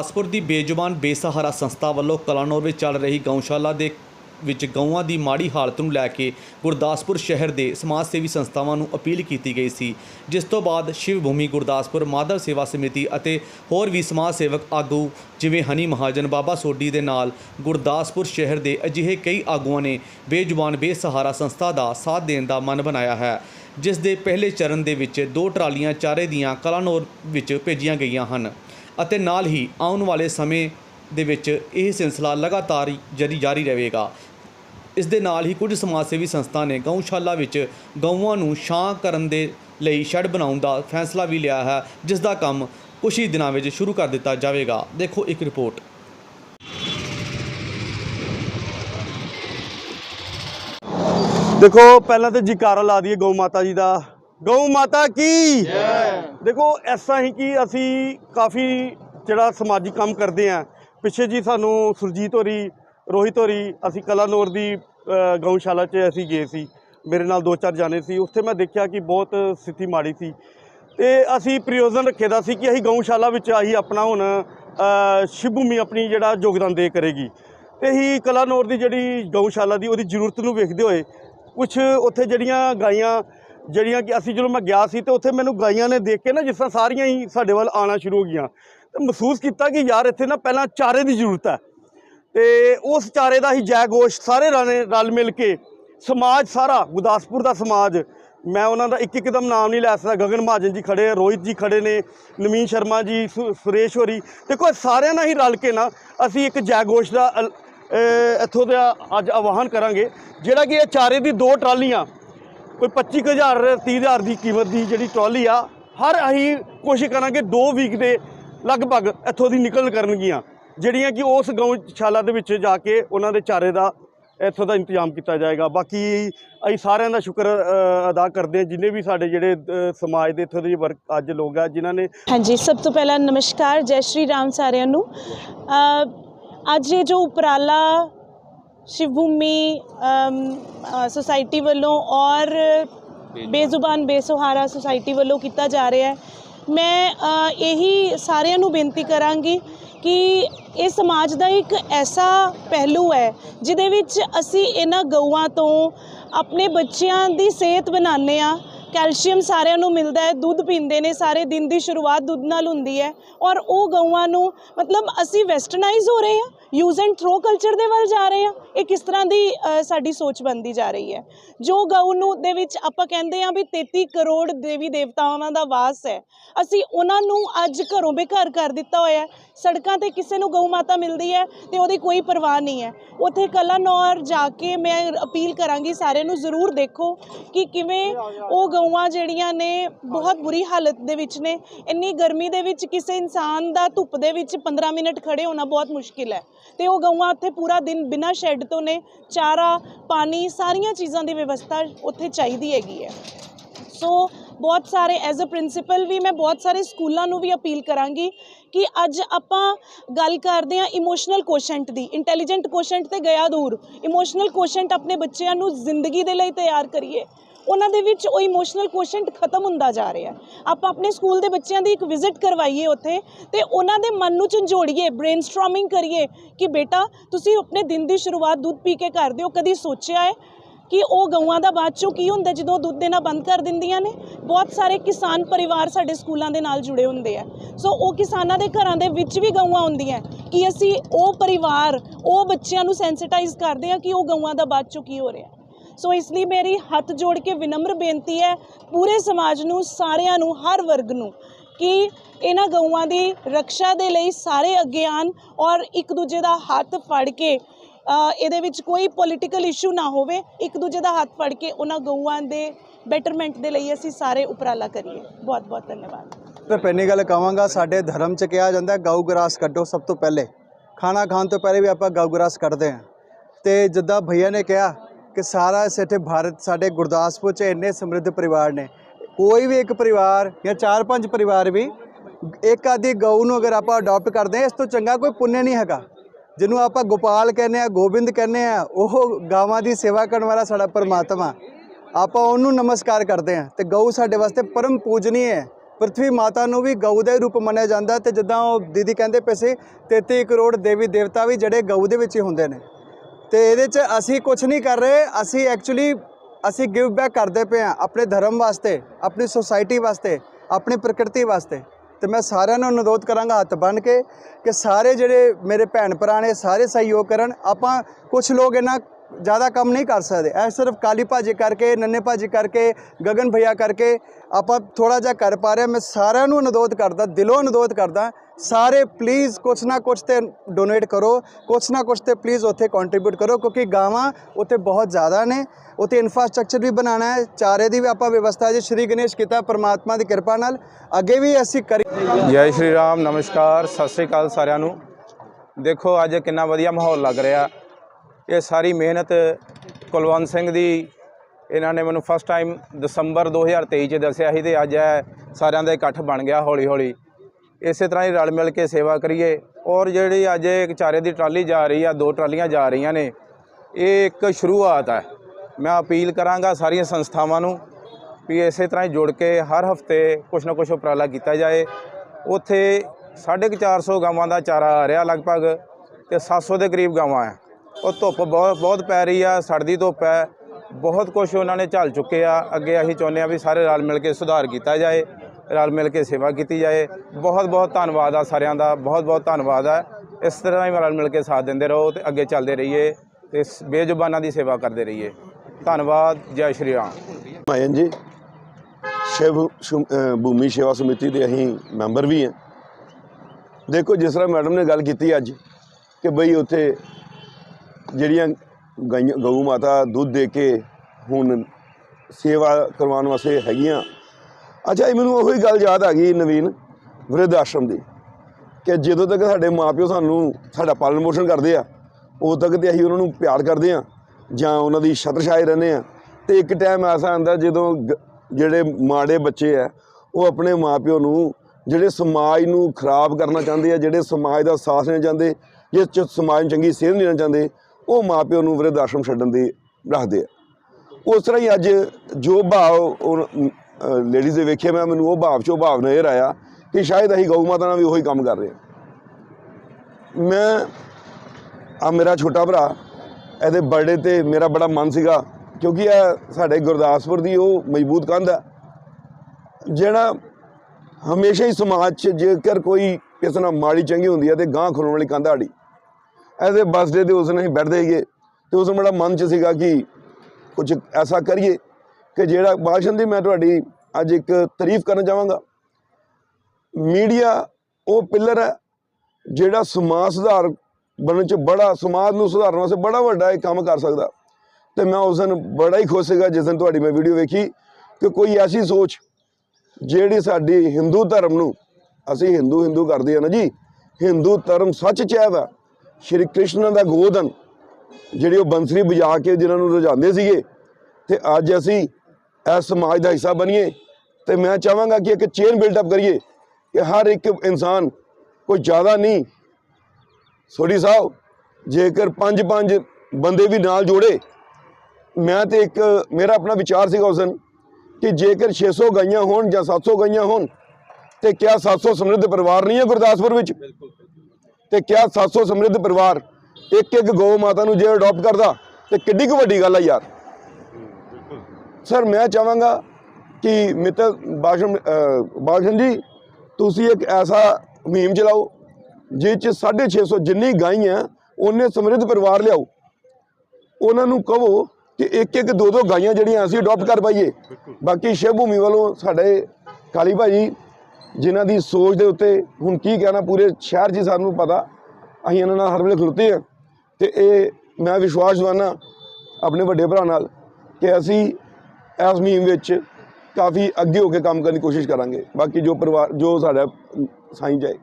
ਗੁਰਦਾਸਪੁਰ ਦੀ ਬੇਜ਼ੁਬਾਨ ਬੇਸਹਾਰਾ ਸੰਸਥਾ ਵੱਲੋਂ ਕਲਾਨੌਰ ਵਿੱਚ ਚੱਲ ਰਹੀ ਗਊਸ਼ਾਲਾ ਦੇ ਵਿੱਚ ਗਊਆਂ ਦੀ ਮਾੜੀ ਹਾਲਤ ਨੂੰ ਲੈ ਕੇ ਗੁਰਦਾਸਪੁਰ ਸ਼ਹਿਰ ਦੇ ਸਮਾਜ ਸੇਵੀ ਸੰਸਥਾਵਾਂ ਨੂੰ ਅਪੀਲ ਕੀਤੀ ਗਈ ਸੀ, ਜਿਸ ਤੋਂ ਬਾਅਦ ਸ਼ਿਵ ਭੂਮੀ ਗੁਰਦਾਸਪੁਰ, ਮਾਧਵ ਸੇਵਾ ਸਮਿਤੀ ਅਤੇ ਹੋਰ ਵੀ ਸਮਾਜ ਸੇਵਕ ਆਗੂ ਜਿਵੇਂ ਹਨੀ ਮਹਾਜਨ, ਬਾਬਾ ਸੋਢੀ ਦੇ ਨਾਲ ਗੁਰਦਾਸਪੁਰ ਸ਼ਹਿਰ ਦੇ ਅਜਿਹੇ ਕਈ ਆਗੂਆਂ ਨੇ ਬੇਜ਼ੁਬਾਨ ਬੇਸਹਾਰਾ ਸੰਸਥਾ ਦਾ ਸਾਥ ਦੇਣ ਦਾ ਮਨ ਬਣਾਇਆ ਹੈ, ਜਿਸ ਦੇ ਪਹਿਲੇ ਚਰਨ ਦੇ ਵਿੱਚ ਦੋ ਟਰਾਲੀਆਂ ਚਾਰੇ ਦੀਆਂ ਕਲਾਨੌਰ ਵਿੱਚ ਭੇਜੀਆਂ ਗਈਆਂ ਹਨ। ਅਤੇ ਨਾਲ ਹੀ ਆਉਣ ਵਾਲੇ ਸਮੇਂ ਦੇ ਵਿੱਚ ਇਹ ਸਿਲਸਿਲਾ ਲਗਾਤਾਰ ਹੀ ਜਾਰੀ ਜਾਰੀ ਰਹੇਗਾ। ਇਸ ਦੇ ਨਾਲ ਹੀ ਕੁਝ ਸਮਾਜ ਸੇਵੀ ਸੰਸਥਾ ਨੇ ਗਊਸ਼ਾਲਾ ਵਿੱਚ ਗਊਆਂ ਨੂੰ ਛਾਂ ਕਰਨ ਦੇ ਲਈ ਸ਼ੈੱਡ ਬਣਾਉਣ ਦਾ ਫੈਸਲਾ ਵੀ ਲਿਆ ਹੈ, ਜਿਸ ਦਾ ਕੰਮ ਕੁਝ ਹੀ ਦਿਨਾਂ ਵਿੱਚ ਸ਼ੁਰੂ ਕਰ ਦਿੱਤਾ ਜਾਵੇਗਾ। ਦੇਖੋ ਇੱਕ ਰਿਪੋਰਟ। ਦੇਖੋ, ਪਹਿਲਾਂ ਤੇ ਜੈਕਾਰਾ ਲਾ ਦਈਏ ਗਊ ਮਾਤਾ ਜੀ ਦਾ। ਗਊ ਮਾਤਾ ਕੀ? ਦੇਖੋ ਐਸਾ ਹੀ ਕਿ ਅਸੀਂ ਕਾਫੀ ਜਿਹੜਾ ਸਮਾਜਿਕ ਕੰਮ ਕਰਦੇ ਆ ਪਿੱਛੇ ਜੀ ਸਾਨੂੰ ਸੁਰਜੀਤ ਹੋਰੀ ਰੋਹਿਤ ਹੋਰੀ ਅਸੀਂ ਕਲਾਨੌਰ ਦੀ ਗਊਸ਼ਾਲਾ 'ਚ ਅਸੀਂ ਗਏ ਸੀ। ਮੇਰੇ ਨਾਲ ਦੋ ਚਾਰ ਜਾਣੇ ਸੀ। ਉੱਥੇ ਮੈਂ ਦੇਖਿਆ ਕਿ ਬਹੁਤ ਸਥਿਤੀ ਮਾੜੀ ਸੀ। ਤੇ ਅਸੀਂ ਪ੍ਰਯੋਜਨ ਰੱਖੇ ਦਾ ਸੀ ਕਿ ਅਸੀਂ ਗਊਸ਼ਾਲਾ ਵਿੱਚ ਆਹੀ ਆਪਣਾ ਹੁਣ ਅ, ਸ਼ਿਵ ਭੂਮੀ ਆਪਣੀ ਜਿਹੜਾ ਯੋਗਦਾਨ ਦੇ ਕਰੇਗੀ। ਤੇ ਹੀ ਕਲਾਨੌਰ ਦੀ ਜਿਹੜੀ ਗਊਸ਼ਾਲਾ ਦੀ ਉਹਦੀ ਜ਼ਰੂਰਤ ਨੂੰ ਵੇਖਦੇ ਹੋਏ ਕੁਝ ਉੱਥੇ ਜਿਹੜੀਆਂ ਗਾਈਆਂ ਜਿਹੜੀਆਂ ਕਿ ਅਸੀਂ ਜਦੋਂ ਮੈਂ ਗਿਆ ਸੀ ਤੇ ਉੱਥੇ ਮੈਨੂੰ ਗਾਈਆਂ ਨੇ ਦੇਖ ਕੇ ਨਾ ਜਿਸ ਤਰ੍ਹਾਂ ਸਾਰੀਆਂ ਹੀ ਸਾਡੇ ਵੱਲ ਆਉਣਾ ਸ਼ੁਰੂ ਹੋ ਗਈਆਂ। ਤੇ ਮਹਿਸੂਸ ਕੀਤਾ ਕਿ ਯਾਰ ਇੱਥੇ ਨਾ ਪਹਿਲਾਂ ਚਾਰੇ ਦੀ ਜ਼ਰੂਰਤ ਹੈ। ਤੇ ਉਸ ਚਾਰੇ ਦਾ ਹੀ ਜੈ ਗੋਸ਼ ਸਾਰੇ ਰਲ ਮਿਲ ਕੇ ਸਮਾਜ ਸਾਰਾ, ਗੁਰਦਾਸਪੁਰ ਦਾ ਸਮਾਜ, ਮੈਂ ਉਹਨਾਂ ਦਾ ਇੱਕ ਇੱਕਦਮ ਨਾਮ ਨਹੀਂ ਲੈ ਸਕਦਾ। ਗਗਨ ਮਹਾਜਨ ਜੀ ਖੜੇ, ਰੋਹਿਤ ਜੀ ਖੜੇ ਨੇ, ਨਵੀਨ ਸ਼ਰਮਾ ਜੀ, ਸੁ- ਸੁਰੇਸ਼ ਹੋਰੀ। ਦੇਖੋ, ਇਹ ਸਾਰਿਆਂ ਨਾਲ ਹੀ ਰਲ ਕੇ ਨਾ ਅਸੀਂ ਇੱਕ ਜੈਗੋਸ਼ ਦਾ ਇੱਥੋਂ ਦਾ ਅੱਜ ਆਵਾਹਨ ਕਰਾਂਗੇ। ਜਿਹੜਾ ਕਿ ਇਹ ਚਾਰੇ ਦੀ ਦੋ ਟਰਾਲੀਆਂ ਕੋਈ 25000 30000 ਦੀ ਕੀਮਤ ਦੀ ਜਿਹੜੀ ਟਰਾਲੀ ਆ, ਹਰ ਅਸੀਂ ਕੋਸ਼ਿਸ਼ ਕਰਾਂਗੇ 2 ਵੀਕ ਦੇ ਲਗਭਗ ਇੱਥੋਂ ਦੀ ਨਿਕਲ ਕਰਨਗੀਆਂ, ਜਿਹੜੀਆਂ ਕਿ ਉਸ ਗਊਸ਼ਾਲਾ ਦੇ ਵਿੱਚ ਜਾ ਕੇ ਉਹਨਾਂ ਦੇ ਚਾਰੇ ਦਾ ਇੱਥੋਂ ਦਾ ਇੰਤਜ਼ਾਮ ਕੀਤਾ ਜਾਏਗਾ। ਬਾਕੀ ਅਸੀਂ ਸਾਰਿਆਂ ਦਾ ਸ਼ੁਕਰ ਅਦਾ ਕਰਦੇ ਹਾਂ, ਜਿੰਨੇ ਵੀ ਸਾਡੇ ਜਿਹੜੇ ਸਮਾਜ ਦੇ ਇੱਥੋਂ ਦੇ ਵਰਕ, ਅੱਜ ਲੋਕ ਆ, ਜਿਨ੍ਹਾਂ ਨੇ ਹਾਂਜੀ, ਸਭ ਤੋਂ ਪਹਿਲਾਂ ਨਮਸਕਾਰ, ਜੈ ਸ਼੍ਰੀ ਰਾਮ ਸਾਰਿਆਂ ਨੂੰ। ਅੱਜ ਇਹ ਜੋ ਉਪਰਾਲਾ ਸ਼ਿਵ ਭੂਮੀ ਸੁਸਾਇਟੀ ਵੱਲੋਂ ਔਰ ਬੇਜ਼ੁਬਾਨ ਬੇਸਹਾਰਾ ਸੁਸਾਇਟੀ ਵੱਲੋਂ ਕੀਤਾ ਜਾ ਰਿਹਾ ਹੈ ਮੈਂ ਇਹੀ ਸਾਰਿਆਂ ਨੂੰ ਬੇਨਤੀ ਕਰਾਂਗੀ ਕਿ ਇਹ ਸਮਾਜ ਦਾ ਇੱਕ ਐਸਾ ਪਹਿਲੂ ਹੈ ਜਿਹਦੇ ਵਿੱਚ ਅਸੀਂ ਇਹਨਾਂ ਗਊਆਂ ਤੋਂ ਆਪਣੇ ਬੱਚਿਆਂ ਦੀ ਸਿਹਤ ਬਣਾਉਂਦੇ ਆ ਕੈਲਸ਼ੀਅਮ ਸਾਰਿਆਂ ਨੂੰ ਮਿਲਦਾ ਹੈ ਦੁੱਧ ਪੀਂਦੇ ਨੇ ਸਾਰੇ ਦਿਨ ਦੀ ਸ਼ੁਰੂਆਤ ਦੁੱਧ ਨਾਲ ਹੁੰਦੀ ਹੈ ਔਰ ਉਹ ਗਊਆਂ ਨੂੰ ਮਤਲਬ ਅਸੀਂ ਵੈਸਟਰਨਾਈਜ਼ ਹੋ ਰਹੇ ਹਾਂ ਯੂਜ਼ ਐਂਡ ਥਰੋ ਕਲਚਰ ਦੇ ਵੱਲ ਜਾ ਰਹੇ ਹਾਂ। ਇਹ ਕਿਸ ਤਰ੍ਹਾਂ ਦੀ ਸਾਡੀ ਸੋਚ ਬਣਦੀ ਜਾ ਰਹੀ ਹੈ। ਜੋ ਗਊ ਨੂੰ ਦੇ ਵਿੱਚ ਆਪਾਂ ਕਹਿੰਦੇ ਹਾਂ ਵੀ 33 ਕਰੋੜ ਦੇਵੀ ਦੇਵਤਾਵਾਂ ਦਾ ਵਾਸ ਹੈ, ਅਸੀਂ ਉਹਨਾਂ ਨੂੰ ਅੱਜ ਘਰੋਂ ਬੇਘਰ ਕਰ ਦਿੱਤਾ ਹੋਇਆ ਸੜਕਾਂ ਤੇ ਕਿਸੇ ਨੂੰ ਗਊ ਮਾਤਾ ਮਿਲਦੀ ਹੈ ਤੇ ਉਹਦੀ ਕੋਈ ਪਰਵਾਹ ਨਹੀਂ ਹੈ। ਉੱਥੇ ਕਲਾਨੌਰ ਜਾ ਕੇ ਮੈਂ ਅਪੀਲ ਕਰਾਂਗੀ ਸਾਰਿਆਂ ਨੂੰ ਜ਼ਰੂਰ ਦੇਖੋ ਕਿ ਕਿਵੇਂ ਉਹ ਗਊਆਂ ਜਿਹੜੀਆਂ ਨੇ ਬਹੁਤ ਬੁਰੀ ਹਾਲਤ ਦੇ ਵਿੱਚ ਨੇ। ਇੰਨੀ ਗਰਮੀ ਦੇ ਵਿੱਚ ਕਿਸੇ ਇਨਸਾਨ ਦਾ ਧੁੱਪ ਦੇ ਵਿੱਚ 15 ਮਿੰਟ ਖੜੇ ਹੋਣਾ ਬਹੁਤ ਮੁਸ਼ਕਿਲ ਹੈ। ਤੇ ਉਹ ਗਊਆਂ ਉੱਥੇ ਪੂਰਾ ਦਿਨ ਬਿਨਾਂ ਸ਼ੈੱਡ ਤੋਂ ਨੇ, ਚਾਰਾ, ਪਾਣੀ, ਸਾਰੀਆਂ ਚੀਜ਼ਾਂ ਦੀ ਵਿਵਸਥਾ ਉੱਥੇ ਚਾਹੀਦੀ ਹੈਗੀ ਹੈ। ਸੋ ਬਹੁਤ ਸਾਰੇ ਐਜ਼ ਅ ਪ੍ਰਿੰਸੀਪਲ ਵੀ ਮੈਂ ਬਹੁਤ ਸਾਰੇ ਸਕੂਲਾਂ ਨੂੰ ਵੀ ਅਪੀਲ ਕਰਾਂਗੀ ਕਿ ਅੱਜ ਆਪਾਂ ਗੱਲ ਕਰਦੇ ਹਾਂ ਇਮੋਸ਼ਨਲ ਕੋਸ਼ੈਂਟ ਦੀ। ਇੰਟੈਲੀਜੈਂਟ ਕੋਸ਼ੈਂਟ ਤੇ ਗਿਆ ਦੂਰ। ਇਮੋਸ਼ਨਲ ਕੋਸ਼ੈਂਟ ਆਪਣੇ ਬੱਚਿਆਂ ਨੂੰ ਜ਼ਿੰਦਗੀ ਦੇ ਲਈ ਤਿਆਰ ਕਰੀਏ। ਉਹਨਾਂ ਦੇ ਵਿੱਚ ਉਹ ਇਮੋਸ਼ਨਲ ਕੋਸ਼ੈਂਟ ਖਤਮ ਹੁੰਦਾ ਜਾ ਰਿਹਾ ਆਪਾਂ ਆਪਣੇ ਸਕੂਲ ਦੇ ਬੱਚਿਆਂ ਦੀ ਇੱਕ ਵਿਜ਼ਿਟ ਕਰਵਾਈਏ ਉੱਥੇ ਤੇ ਉਹਨਾਂ ਦੇ ਮਨ ਨੂੰ ਝੰਜੋੜੀਏ ਬ੍ਰੇਨਸਟਾਰਮਿੰਗ ਕਰੀਏ ਕਿ ਬੇਟਾ ਤੁਸੀਂ ਆਪਣੇ ਦਿਨ ਦੀ ਸ਼ੁਰੂਆਤ ਦੁੱਧ ਪੀ ਕੇ ਕਰਦੇ ਹੋ ਕਦੀ ਸੋਚਿਆ ਹੈ ਕਿ ਉਹ ਗਊਆਂ ਦਾ ਬਾਅਦ ਚੋਂ ਕੀ ਹੁੰਦਾ ਜਦੋਂ ਦੁੱਧ ਦੇਣਾ ਬੰਦ ਕਰ ਦਿੰਦੀਆਂ ਨੇ? ਬਹੁਤ ਸਾਰੇ ਕਿਸਾਨ ਪਰਿਵਾਰ ਸਾਡੇ ਸਕੂਲਾਂ ਦੇ ਨਾਲ ਜੁੜੇ ਹੁੰਦੇ ਆ। ਸੋ ਉਹ ਕਿਸਾਨਾਂ ਦੇ ਘਰਾਂ ਦੇ ਵਿੱਚ ਵੀ ਗਊਆਂ ਹੁੰਦੀਆਂ ਕਿ ਅਸੀਂ ਉਹ ਪਰਿਵਾਰ, ਉਹ ਬੱਚਿਆਂ ਨੂੰ ਸੈਂਸਿਟਾਈਜ਼ ਕਰਦੇ ਆ ਕਿ ਉਹ ਗਊਆਂ ਦਾ ਬਾਅਦ ਚੋਂ ਕੀ ਹੋ ਰਿਹਾ ਸੋ ਇਸ ਲਈ ਮੇਰੀ ਹੱਥ ਜੋੜ ਕੇ ਵਿਨਮਰ ਬੇਨਤੀ ਹੈ ਪੂਰੇ ਸਮਾਜ ਨੂੰ ਸਾਰਿਆਂ ਨੂੰ ਹਰ ਵਰਗ ਨੂੰ ਕਿ ਇਹਨਾਂ ਗਊਆਂ ਦੀ ਰੱਖਿਆ ਦੇ ਲਈ ਸਾਰੇ ਅੱਗੇ ਆਉਣ ਔਰ ਇੱਕ ਦੂਜੇ ਦਾ ਹੱਥ ਫੜ ਕੇ ਇਹਦੇ ਵਿੱਚ ਕੋਈ ਪੋਲੀਟੀਕਲ ਇਸ਼ੂ ਨਾ ਹੋਵੇ ਇੱਕ ਦੂਜੇ ਦਾ ਹੱਥ ਫੜ ਕੇ ਉਹਨਾਂ ਗਊਆਂ ਦੇ ਬੈਟਰਮੈਂਟ ਦੇ ਲਈ ਅਸੀਂ ਸਾਰੇ ਉਪਰਾਲਾ ਕਰੀਏ। ਬਹੁਤ ਬਹੁਤ ਧੰਨਵਾਦ। ਮੈਂ ਪਹਿਲੀ ਗੱਲ ਕਹਾਂਗਾ ਸਾਡੇ ਧਰਮ 'ਚ ਕਿਹਾ ਜਾਂਦਾ ਹੈ, ਗਊ ਗ੍ਰਾਸ ਕੱਢੋ ਸਭ ਤੋਂ ਪਹਿਲੇ। ਖਾਣਾ ਖਾਣ ਤੋਂ ਪਹਿਲੇ ਵੀ ਆਪਾਂ ਗਊ ਗਰਾਸ ਕੱਢਦੇ ਹਾਂ। ਤੇ ਜਿੱਦਾਂ ਭਈਆ ਨੇ ਕਿਹਾ ਕਿ ਸਾਰਾ ਸੱਠੇ ਭਾਰਤ, ਸਾਡੇ ਗੁਰਦਾਸਪੁਰ 'ਚ ਇੰਨੇ ਸਮਰਿੱਧ ਪਰਿਵਾਰ ਨੇ। ਕੋਈ ਵੀ ਇੱਕ ਪਰਿਵਾਰ ਜਾਂ ਚਾਰ ਪੰਜ ਪਰਿਵਾਰ ਵੀ ਇੱਕ ਆਦੀ ਗਊ ਨੂੰ ਅਗਰ ਆਪਾਂ ਅਡਾਪਟ ਕਰਦੇ ਹਾਂ, ਇਸ ਤੋਂ ਚੰਗਾ ਕੋਈ ਪੁੰਨ ਨਹੀਂ ਹੈਗਾ। ਜਿਹਨੂੰ ਆਪਾਂ ਗੋਪਾਲ ਕਹਿੰਦੇ ਆ ਗੋਬਿੰਦ ਕਹਿੰਦੇ ਆ ਉਹ ਗਾਵਾਂ ਦੀ ਸੇਵਾ ਕਰਨ ਵਾਲਾ ਸਾਡਾ ਪਰਮਾਤਮਾ। ਆਪਾਂ ਉਹਨੂੰ ਨਮਸਕਾਰ ਕਰਦੇ ਹਾਂ ਤੇ ਗਊ ਸਾਡੇ ਵਾਸਤੇ ਪਰਮ ਪੂਜਨੀ ਹੈ। ਪ੍ਰithvi ਮਾਤਾ ਨੂੰ ਵੀ ਗਊ ਦੇ ਰੂਪ ਮੰਨਿਆ ਜਾਂਦਾ ਤੇ ਜਿੱਦਾਂ ਉਹ ਦੀਦੀ ਕਹਿੰਦੇ ਪਏ ਸੀ 33 ਕਰੋੜ ਦੇਵੀ ਦੇਵਤਾ ਵੀ ਜਿਹੜੇ ਗਊ ਦੇ ਵਿੱਚ ਹੀ ਹੁੰਦੇ ਨੇ। ਤੇ ਇਹਦੇ 'ਚ ਅਸੀਂ ਕੁਝ ਨਹੀਂ ਕਰ ਰਹੇ। ਅਸੀਂ ਐਕਚੁਅਲੀ ਅਸੀਂ ਗਿਵ ਬੈਕ ਕਰਦੇ ਪਏ ਹਾਂ ਆਪਣੇ ਧਰਮ ਵਾਸਤੇ, ਆਪਣੀ ਸੋਸਾਇਟੀ ਵਾਸਤੇ, ਆਪਣੀ ਪ੍ਰਕਿਰਤੀ ਵਾਸਤੇ। ਤੇ ਮੈਂ ਸਾਰਿਆਂ ਨੂੰ ਅਨੁਰੋਧ ਕਰਾਂਗਾ ਹੱਥ ਬੰਨ੍ਹ ਕੇ ਕਿ ਸਾਰੇ ਜਿਹੜੇ ਮੇਰੇ ਭੈਣ ਭਰਾ ਨੇ, ਸਾਰੇ ਸਹਿਯੋਗ ਕਰਨ। ਆਪਾਂ ਕੁਝ ਲੋਕ ਇਹਨਾਂ ਜ਼ਿਆਦਾ ਕੰਮ ਨਹੀਂ ਕਰ ਸਕਦੇ। ਇਹ ਸਿਰਫ ਕਾਲੀ ਭਾਜੀ ਕਰਕੇ, ਨੰਨੇ ਭਾਜੀ ਕਰਕੇ, ਗਗਨ ਭਈਆ ਕਰਕੇ ਆਪਾਂ ਥੋੜਾ ਜਿਹਾ ਕਰ ਪਾ ਰਹੇ ਹਾਂ। ਮੈਂ ਸਾਰਿਆਂ ਨੂੰ ਅਨੁਰੋਧ ਕਰਦਾ, ਦਿਲੋਂ ਅਨੁਰੋਧ ਕਰਦਾ ਸਾਰੇ ਪਲੀਜ਼ ਕੁਛ ਨਾ ਕੁਛ ਤੇ ਡੋਨੇਟ ਕਰੋ, ਕੁਛ ਨਾ ਕੁਛ ਤੇ ਪਲੀਜ਼ ਉੱਥੇ ਕੰਟਰੀਬਿਊਟ ਕਰੋ, ਕਿਉਂਕਿ ਗਾਵਾਂ ਉੱਥੇ ਬਹੁਤ ਜ਼ਿਆਦਾ ਨੇ। ਉੱਥੇ ਇਨਫਰਾਸਟ੍ਰਕਚਰ ਵੀ ਬਣਾਉਣਾ ਹੈ, ਚਾਰੇ ਦੀ ਵੀ ਆਪਾਂ ਵਿਵਸਥਾ ਜੀ, ਸ਼੍ਰੀ ਗਣੇਸ਼ ਕੀਤਾ, ਪਰਮਾਤਮਾ ਦੀ ਕਿਰਪਾ ਨਾਲ। ਅੱਗੇ ਵੀ ਅਸੀਂ ਕਰੀ ਜੈ ਸ਼੍ਰੀ ਰਾਮ, ਨਮਸਕਾਰ, ਸਤਿ ਸ੍ਰੀ ਅਕਾਲ ਸਾਰਿਆਂ ਨੂੰ। ਦੇਖੋ, ਅੱਜ ਕਿੰਨਾ ਵਧੀਆ ਮਾਹੌਲ ਲੱਗ ਰਿਹਾ। ਇਹ ਸਾਰੀ ਮਿਹਨਤ ਕੁਲਵੰਤ ਸਿੰਘ ਦੀ, ਇਹਨਾਂ ਨੇ ਮੈਨੂੰ ਫਸਟ ਟਾਈਮ ਦਸੰਬਰ 2023 ਚ ਦੱਸਿਆ ਸੀ ਤੇ ਅੱਜ ਇਹ ਸਾਰਿਆਂ ਦਾ ਇਕੱਠ ਬਣ ਗਿਆ ਹੌਲੀ ਹੌਲੀ ਇਸੇ ਤਰ੍ਹਾਂ ਹੀ ਰਲ ਮਿਲ ਕੇ ਸੇਵਾ ਕਰੀਏ। ਔਰ ਜਿਹੜੀ ਅੱਜ ਇੱਕ ਚਾਰੇ ਦੀ ਟਰਾਲੀ ਜਾ ਰਹੀ ਆ, ਦੋ ਟਰਾਲੀਆਂ ਜਾ ਰਹੀਆਂ ਨੇ, ਇਹ ਇੱਕ ਸ਼ੁਰੂਆਤ ਹੈ ਮੈਂ ਅਪੀਲ ਕਰਾਂਗਾ ਸਾਰੀਆਂ ਸੰਸਥਾਵਾਂ ਨੂੰ ਵੀ ਇਸੇ ਤਰ੍ਹਾਂ ਹੀ ਜੁੜ ਕੇ ਹਰ ਹਫ਼ਤੇ ਕੁਛ ਨਾ ਕੁਛ ਉਪਰਾਲਾ ਕੀਤਾ ਜਾਏ। ਉੱਥੇ 450 ਗਾਵਾਂ ਦਾ ਚਾਰਾ ਆ ਰਿਹਾ ਲਗਭਗ ਤੇ 700 ਦੇ ਕਰੀਬ ਗਾਵਾਂ ਆ। ਉਹ ਧੁੱਪ ਬਹੁਤ ਬਹੁਤ ਪੈ ਰਹੀ ਆ ਸੜਦੀ ਧੁੱਪ ਹੈ। ਬਹੁਤ ਕੁਝ ਉਹਨਾਂ ਨੇ ਝੱਲ ਚੁੱਕੇ ਆ। ਅੱਗੇ ਅਸੀਂ ਚਾਹੁੰਦੇ ਆ ਵੀ ਸਾਰੇ ਰਲ ਮਿਲ ਕੇ ਸੁਧਾਰ ਕੀਤਾ ਜਾਏ। ਰਲ ਮਿਲ ਕੇ ਸੇਵਾ ਕੀਤੀ ਜਾਏ। ਬਹੁਤ ਬਹੁਤ ਧੰਨਵਾਦ ਆ ਸਾਰਿਆਂ ਦਾ। ਬਹੁਤ ਬਹੁਤ ਧੰਨਵਾਦ ਆ। ਇਸ ਤਰ੍ਹਾਂ ਹੀ ਰਲ ਮਿਲ ਕੇ ਸਾਥ ਦਿੰਦੇ ਰਹੋ ਤੇ ਅੱਗੇ ਚੱਲਦੇ ਰਹੀਏ ਤੇ ਬੇਜ਼ੁਬਾਨਾਂ ਦੀ ਸੇਵਾ ਕਰਦੇ ਰਹੀਏ। ਧੰਨਵਾਦ। ਜੈ ਸ਼੍ਰੀ ਰਾਮ। ਮਾਇਨ ਜੀ, ਸ਼ਿਵ ਸ਼ੁ- ਭੂਮੀ ਸੇਵਾ ਸਮਿਤੀ ਦੇ ਅਸੀਂ ਮੈਂਬਰ ਵੀ ਹਾਂ। ਦੇਖੋ, ਜਿਸ ਤਰ੍ਹਾਂ ਮੈਡਮ ਨੇ ਗੱਲ ਕੀਤੀ ਅੱਜ ਕਿ ਬਈ ਉੱਥੇ ਜਿਹੜੀਆਂ ਗਾਈਆਂ, ਗਊ ਮਾਤਾ ਦੁੱਧ ਦੇ ਕੇ ਹੁਣ ਸੇਵਾ ਕਰਵਾਉਣ ਵਾਸਤੇ ਹੈਗੀਆਂ ਅੱਛਾ, ਇਹ ਮੈਨੂੰ ਉਹੀ ਗੱਲ ਯਾਦ ਆ ਗਈ ਨਵੀਨ ਵਿਰਧ ਆਸ਼ਰਮ ਦੀ ਕਿ ਜਦੋਂ ਤੱਕ ਸਾਡੇ ਮਾਪਿਓ ਸਾਨੂੰ ਸਾਡਾ ਪਾਲਣ ਪੋਸ਼ਣ ਕਰਦੇ ਆ, ਉਦੋਂ ਤੱਕ ਤੇ ਅਸੀਂ ਉਹਨਾਂ ਨੂੰ ਪਿਆਰ ਕਰਦੇ ਆ ਜਾਂ ਉਹਨਾਂ ਦੀ ਛਤਰਛਾਏ ਰਹਿੰਦੇ ਆ। ਤੇ ਇੱਕ ਟਾਈਮ ਐਸਾ ਆਉਂਦਾ ਜਦੋਂ ਗ- ਜਿਹੜੇ ਮਾੜੇ ਬੱਚੇ ਆ, ਉਹ ਆਪਣੇ ਮਾਪਿਓ ਨੂੰ ਜਿਹੜੇ ਸਮਾਜ ਨੂੰ ਖਰਾਬ ਕਰਨਾ ਚਾਹੁੰਦੇ ਆ, ਜਿਹੜੇ ਸਮਾਜ ਦਾ ਸਾਥ ਨਹੀਂ ਚਾਹੁੰਦੇ, ਜਿਸ ਚ ਸਮਾਜ ਨੂੰ ਚੰਗੀ ਸੇਧ ਨਹੀਂ ਦੇਣਾ ਚਾਹੁੰਦੇ, ਉਹ ਮਾਪਿਓ ਨੂੰ ਵਿਰਧ ਆਸ਼ਰਮ ਛੱਡਣ ਦੀ ਰੱਖਦੇ ਆ। ਉਸ ਤਰ੍ਹਾਂ ਹੀ ਅੱਜ ਜੋ ਭਾਵ ਲੇਡੀਜ਼ ਦੇ ਵੇਖੇ ਮੈਂ, ਮੈਨੂੰ ਉਹ ਭਾਵ ਚੋਂ ਭਾਵ ਨਜ਼ਰ ਆਇਆ ਕਿ ਸ਼ਾਇਦ ਅਸੀਂ ਗਊ ਮਾਤਾ ਨਾਲ ਵੀ ਉਹੀ ਕੰਮ ਕਰ ਰਹੇ ਹਾਂ। ਮੈਂ, ਆ ਮੇਰਾ ਛੋਟਾ ਭਰਾ, ਇਹਦੇ ਬਰਥਡੇ ਤੇ ਮੇਰਾ ਬੜਾ ਮਨ ਸੀਗਾ, ਕਿਉਂਕਿ ਇਹ ਸਾਡੇ ਗੁਰਦਾਸਪੁਰ ਦੀ ਉਹ ਮਜ਼ਬੂਤ ਕੰਧ ਹੈ ਜਿਹੜਾ ਹਮੇਸ਼ਾ ਹੀ ਸਮਾਜ 'ਚ ਜੇਕਰ ਕੋਈ ਕਿਸੇ ਨਾਲ ਮਾੜੀ ਚੰਗੀ ਹੁੰਦੀ ਹੈ ਤੇ ਗਾਂ ਖਲੋਣ ਵਾਲੀ ਕੰਧ ਆੜੀ ਇਹਦੇ ਬਰਥਡੇ ਤੇ ਉਸ ਦਿਨ ਅਸੀਂ ਬੈਠਦੇ ਸੀਗੇ ਤੇ ਉਸ ਨੂੰ ਬੜਾ ਮਨ 'ਚ ਸੀਗਾ ਕਿ ਕੁਝ ਐਸਾ ਕਰੀਏ। ਕਿ ਜਿਹੜਾ ਬਾਸ਼ਨ ਦੀ ਮੈਂ ਤੁਹਾਡੀ ਅੱਜ ਇੱਕ ਤਾਰੀਫ ਕਰਨਾ ਚਾਹਾਂਗਾ ਮੀਡੀਆ ਉਹ ਪਿਲਰ ਹੈ ਜਿਹੜਾ ਸਮਾਜ ਸੁਧਾਰ ਬਣਨ ਚ ਬੜਾ, ਸਮਾਜ ਨੂੰ ਸੁਧਾਰਨ ਵਾਸਤੇ ਬੜਾ ਵੱਡਾ ਇੱਕ ਕੰਮ ਕਰ ਸਕਦਾ। ਤੇ ਮੈਂ ਉਸ ਦਿਨ ਬੜਾ ਹੀ ਖੁਸ਼ ਸੀਗਾ ਜਿਸ ਦਿਨ ਤੁਹਾਡੀ ਮੈਂ ਵੀਡੀਓ ਵੇਖੀ ਕਿ ਕੋਈ ਐਸੀ ਸੋਚ ਜਿਹੜੀ ਸਾਡੀ ਹਿੰਦੂ ਧਰਮ ਨੂੰ, ਅਸੀਂ ਹਿੰਦੂ ਹਿੰਦੂ ਕਰਦੇ ਆ ਨਾ ਜੀ, ਹਿੰਦੂ ਧਰਮ ਸੱਚ ਚਾਹਦਾ ਸ਼੍ਰੀ ਕ੍ਰਿਸ਼ਨ ਦਾ ਗੋਦਨ, ਜਿਹੜੀ ਉਹ ਬੰਸਰੀ ਵਜਾ ਕੇ ਜਿਨ੍ਹਾਂ ਨੂੰ ਰੁਝਾਉਂਦੇ ਸੀਗੇ, ਤੇ ਅੱਜ ਅਸੀਂ ਇਸ ਸਮਾਜ ਦਾ ਹਿੱਸਾ ਬਣੀਏ ਤੇ ਮੈਂ ਚਾਹਾਂਗਾ ਕਿ ਇੱਕ ਚੇਨ ਬਿਲਡ ਅਪ ਕਰੀਏ ਕਿ ਹਰ ਇੱਕ ਇਨਸਾਨ ਕੋਈ ਜ਼ਿਆਦਾ ਨਹੀਂ। ਸੋਢੀ ਸਾਹਿਬ, ਜੇਕਰ ਪੰਜ ਪੰਜ ਬੰਦੇ ਵੀ ਨਾਲ ਜੋੜੇ, ਮੈਂ ਤੇ ਇੱਕ ਮੇਰਾ ਆਪਣਾ ਵਿਚਾਰ ਸੀਗਾ ਉਸ ਦਿਨ ਕਿ ਜੇਕਰ 600 ਗਾਈਆਂ ਹੋਣ ਜਾਂ 700 ਗਾਈਆਂ ਹੋਣ, ਤੇ ਕਿਆ 700 ਸਮਰਿੱਧ ਪਰਿਵਾਰ ਨਹੀਂ ਹੈ ਗੁਰਦਾਸਪੁਰ ਵਿੱਚ? ਤੇ ਕਿਆ 700 ਸਮਰਿੱਧ ਪਰਿਵਾਰ ਇੱਕ ਇੱਕ ਗਊ ਮਾਤਾ ਨੂੰ ਜੇ ਅਡਾਪਟ ਕਰਦਾ, ਤੇ ਕਿੱਡੀ ਕੁ ਵੱਡੀ ਗੱਲ ਆ ਯਾਰ। ਸਰ ਮੈਂ ਚਾਹਾਂਗਾ ਕਿ ਮਿੱਤਰ ਬਾਸ਼ਮ ਬਾਸ਼ਨ ਜੀ ਤੁਸੀਂ ਇੱਕ ਐਸਾ ਮੁਹਿੰਮ ਚਲਾਓ ਜਿਸ ਚ 650 ਜਿੰਨੀ ਗਾਈਆਂ ਉਹਨੇ ਸਮਰਿੱਧ ਪਰਿਵਾਰ ਲਿਆਓ। ਉਹਨਾਂ ਨੂੰ ਕਹੋ ਕਿ ਇੱਕ ਇੱਕ ਦੋ ਦੋ ਗਾਈਆਂ ਜਿਹੜੀਆਂ ਅਸੀਂ ਅਡਾਪਟ ਕਰ ਪਾਈਏ। ਬਾਕੀ ਸ਼ਿਵ ਭੂਮੀ ਵੱਲੋਂ ਸਾਡੇ ਕਾਲੀ ਭਾਜੀ ਜਿਨ੍ਹਾਂ ਦੀ ਸੋਚ ਦੇ ਉੱਤੇ ਹੁਣ ਕੀ ਕਹਿਣਾ ਪੂਰੇ ਸ਼ਹਿਰ 'ਚ ਸਾਨੂੰ ਪਤਾ ਅਸੀਂ ਇਹਨਾਂ ਨਾਲ ਹਰ ਵੇਲੇ ਖਲੋਤੇ ਹਾਂ। ਤੇ ਇਹ ਮੈਂ ਵਿਸ਼ਵਾਸ ਦਵਾਨਾ ਆਪਣੇ ਵੱਡੇ ਭਰਾ ਨਾਲ ਕਿ ਅਸੀਂ ਇਸ ਮੁਹਿੰਮ ਵਿੱਚ ਕਾਫੀ ਅੱਗੇ ਹੋ ਕੇ ਕੰਮ ਕਰਨ ਦੀ ਕੋਸ਼ਿਸ਼ ਕਰਾਂਗੇ। ਬਾਕੀ ਜੋ ਪਰਿਵਾਰ ਜੋ ਸਾਡਾ ਸਾਈਂ ਜਾਏ